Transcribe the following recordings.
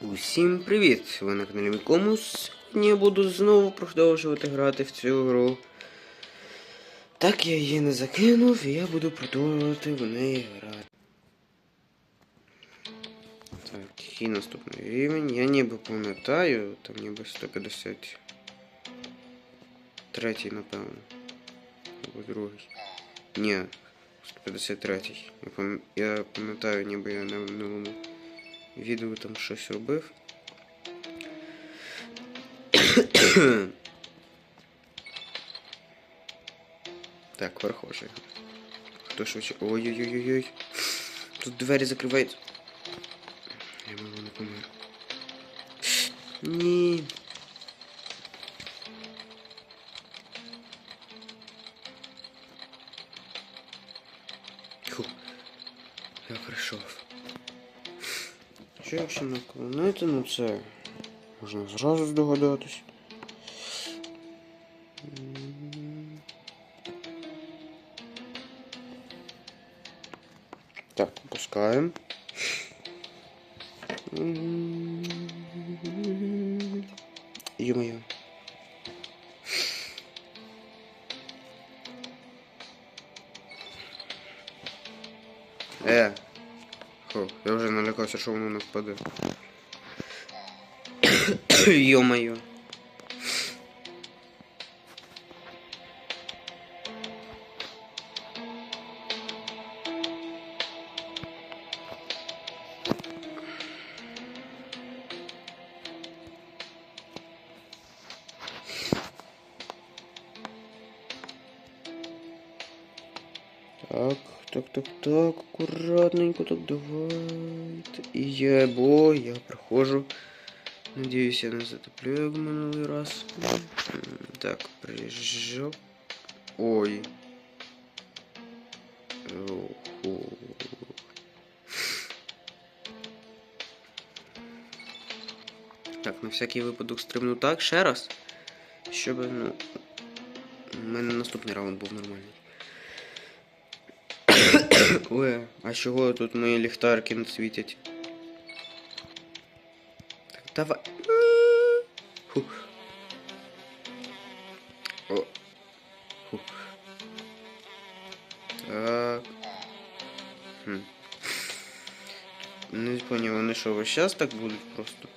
Усім привіт! Ви на каналі Мікомус. Я буду знову продовжувати грати в цю гру. Так я її не закинув, і я буду продовжувати в неї грати. Так, який наступний рівень? Я ніби пам'ятаю, там ніби 150. Третій, напевно. Або другий. Ні, 153. Я Я пам'ятаю, ніби я на минулому відео там щось робив. так, перехожий. Хто швидше. Ой-ой-ой-ой. Тут двері закриваються. Я мало не помер. Ні. Фу. Я прийшов. Що якщо наклонити, ну це можна зразу здогадатись. Так, опускаємо. Ё-моё. Е, Фу, я вже налякався, що воно не впаде. Йо-моє. Так, так, так, аккуратненько, так давайте. І я, бо я проходжу. Надіюсь, я не затоплю, як в минулий раз. Так, приїжджав. Ой. Оху. Так, на всякий випадок стрибну так, ще раз. Щоб, ну. У мене наступний раунд був нормальний. Ой, а чого тут мої ліхтарки не світять? Так, давай. Ні. Фух. О. Фух. Так. Хм. Не поняв, вони що, весь час так будуть просто?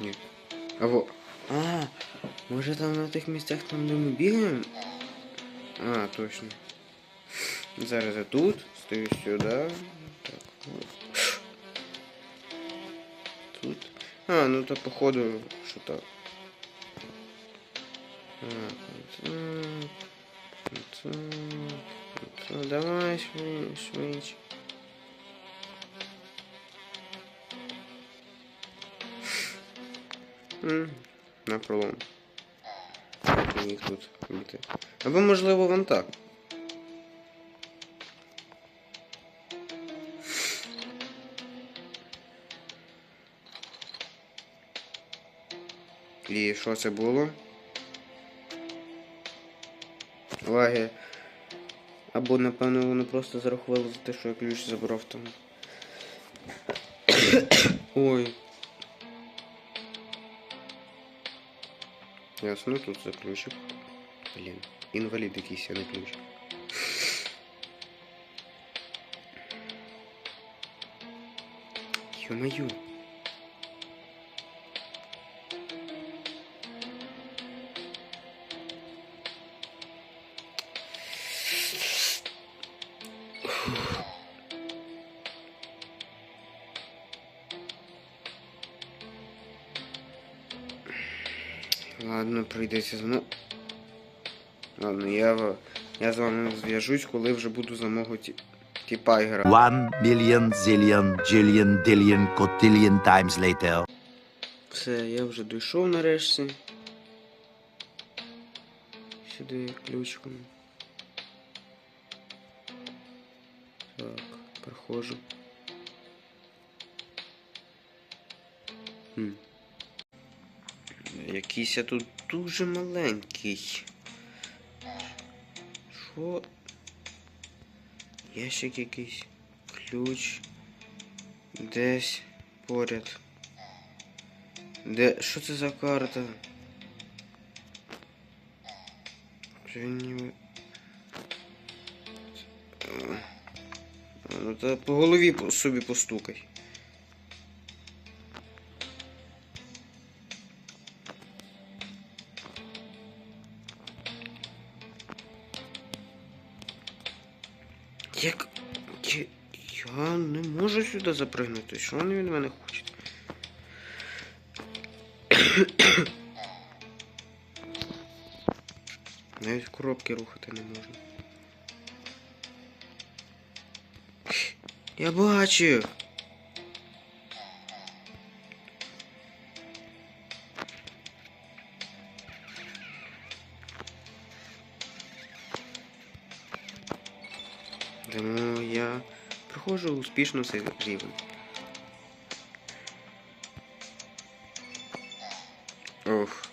Ні. А во. А, може там на тих місцях там, де ми бігаємо? А, точно. Зараз я тут, стою сюди. Так, от. Тут. А, ну то походу, що так. Так, от так, от так, от так. Давай швидше, швидше. М, На пролом. Їх тут бити. Або можливо вон так. І що це було? Лаги. Або, напевно, вони просто зарахували за те, що я ключ забрав там. Ой. Ясно, тут за ключик. Блін, інвалід якийсь, а не ключ. Ё-моё. Ладно, прийдеться знову. Ладно, я, я з вами зв'яжусь, коли вже буду за мого ті... тіпа грати. One million zillion jillion dillion cotillion times later. Все, я вже дійшов нарешті. Сюди ключиком. Так, проходжу. Хм. Якийсь я тут дуже маленький. Що? Ящик якийсь. Ключ. Десь поряд. Де. Що це за карта? Він ніби. Ну та по голові собі постукай. Сюди запригнути. Що вони від мене хочуть? Навіть коробки рухати не можна. Я бачив. Проходжу успішно цей рівень. Ох.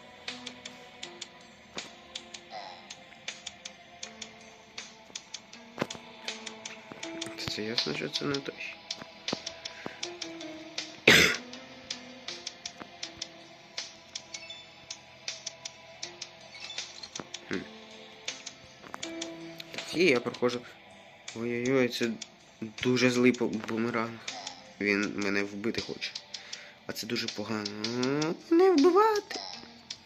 Це ясно, що це не той. І я проходжу. Ой-ой-ой, це дуже злий бу- бумеранг. Він мене вбити хоче. А це дуже погано. Не вбивати.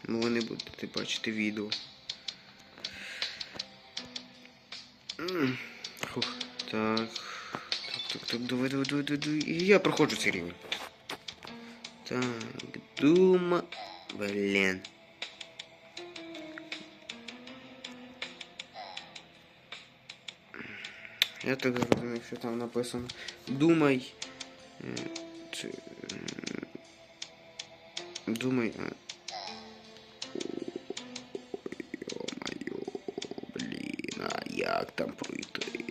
Бо ви не будете бачити відео. Фух, так. Так, так, так, давай, давай, давай, давай. І я проходжу цей рівень. Так, дума. Блін. Я так зрозумів, що там написано. Думай. е, думай. е, Ой, Йо-моє, блін, а як там пройти?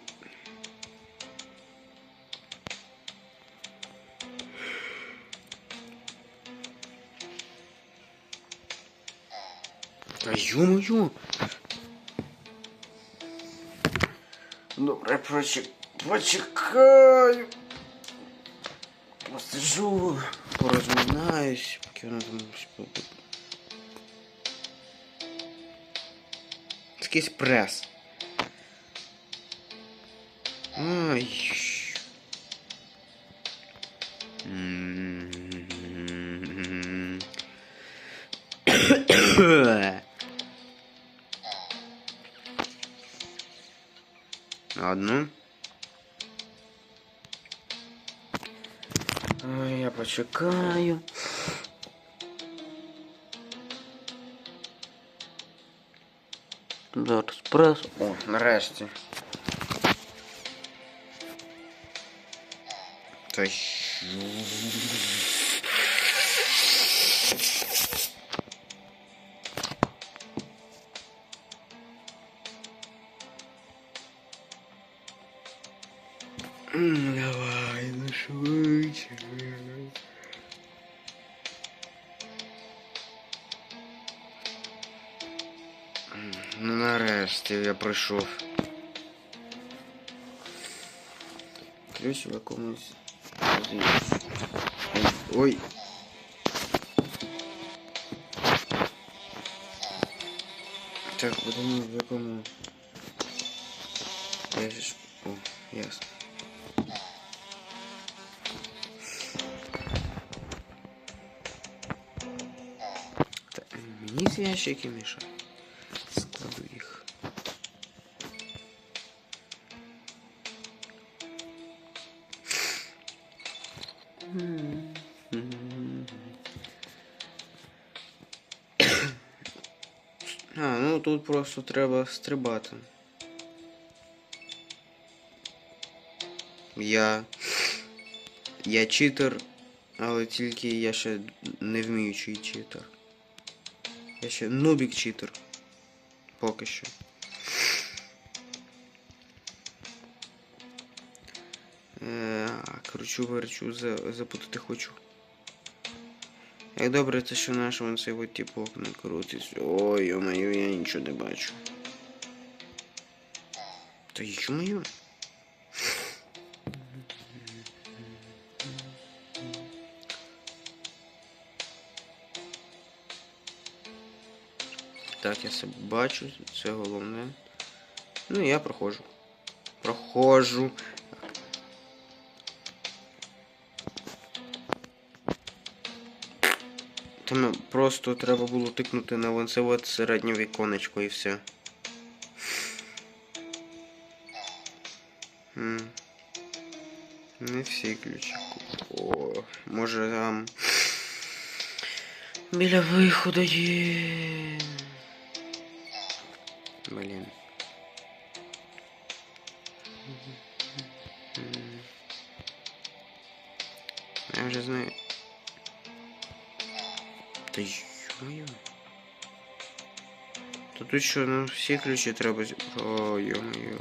Та ё-моё! Добре, прочек... почекаю. Посижу, порозминаюсь, поки воно там. Це прес. Ай. Почекаю. Зараз прес. О, нарешті. Та? Ну нарешті я пройшов. Ключ в якомусь. Ой. Так, будемо в якому. Я ж. О, ясно. Та, мені ці ящики мішають. Тут просто треба стрибати. Я. Я читер, але тільки я ще не вміючий читер. Я ще нубік читер. Поки що. Е, кручу, верчу, запутати хочу. Як добре, це що наш вон цей вот тіпок не крутить. Ой, йо-моє, я нічого не бачу. Та йо-моє. Так, я себе бачу, це головне. Ну я прохожу. Прохожу. Там просто треба було тикнути на вон це от середнє віконечко і все. М. Не всі ключі. О, може там. Біля виходу є. Блін. М. Я вже знаю. Та йо. Та тут що, ну всі ключі треба. О, йо-моє.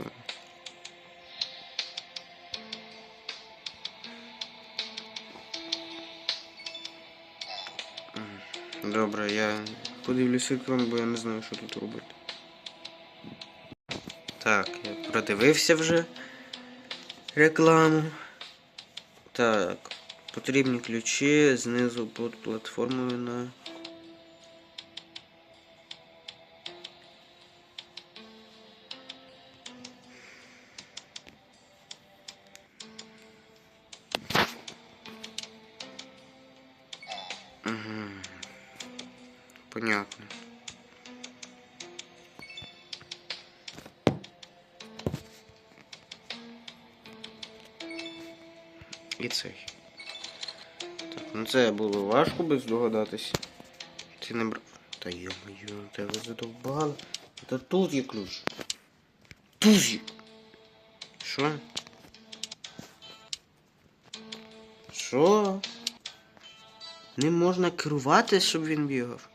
Добре, я подивлюся екран, бо я не знаю, що тут робити. Так, я продивився вже рекламу. Так, потрібні ключі знизу під платформою на. Понятно. І цей. Так, ну це було важко би здогадатись. Ти не брав. Та йо-моє, тебе задовбало. Та тут є ключ. Тут є. Що? Що? Не можна керувати, щоб він бігав.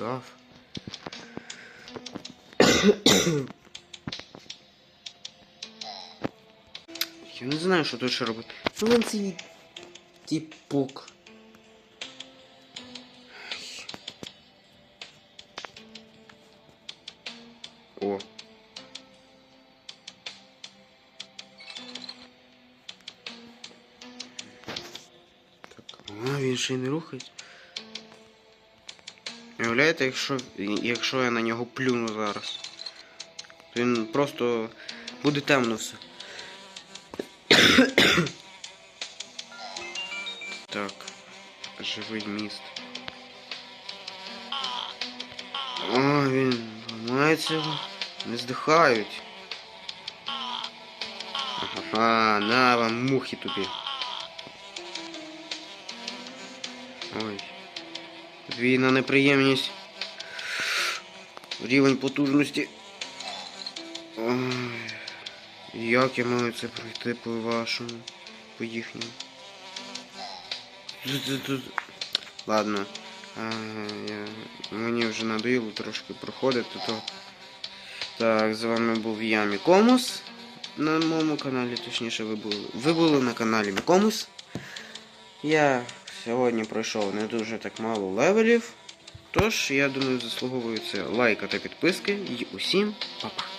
М, Я не брав. Я не знаю, що тут ще робити. Ну він цей тіпок. О. Так, а він ще й не рухається. Уявляєте, якщо, якщо я на нього плюну зараз, то він просто буде темно все. так, живий міст. О, він ламається, не здихають. Ага, на вам мухи тупі. Ой. Подвійна неприємність. Рівень потужності. Ой. Як я маю це пройти по вашому, по їхньому? Ладно. А, я... Мені вже надоїло трошки проходити, то. Так, з вами був я Мікомус. На моєму каналі, точніше, ви були. Ви були на каналі Мікомус. Я сьогодні пройшов не дуже так мало левелів. Тож, я думаю, заслуговую це лайка та підписки. І усім па-па.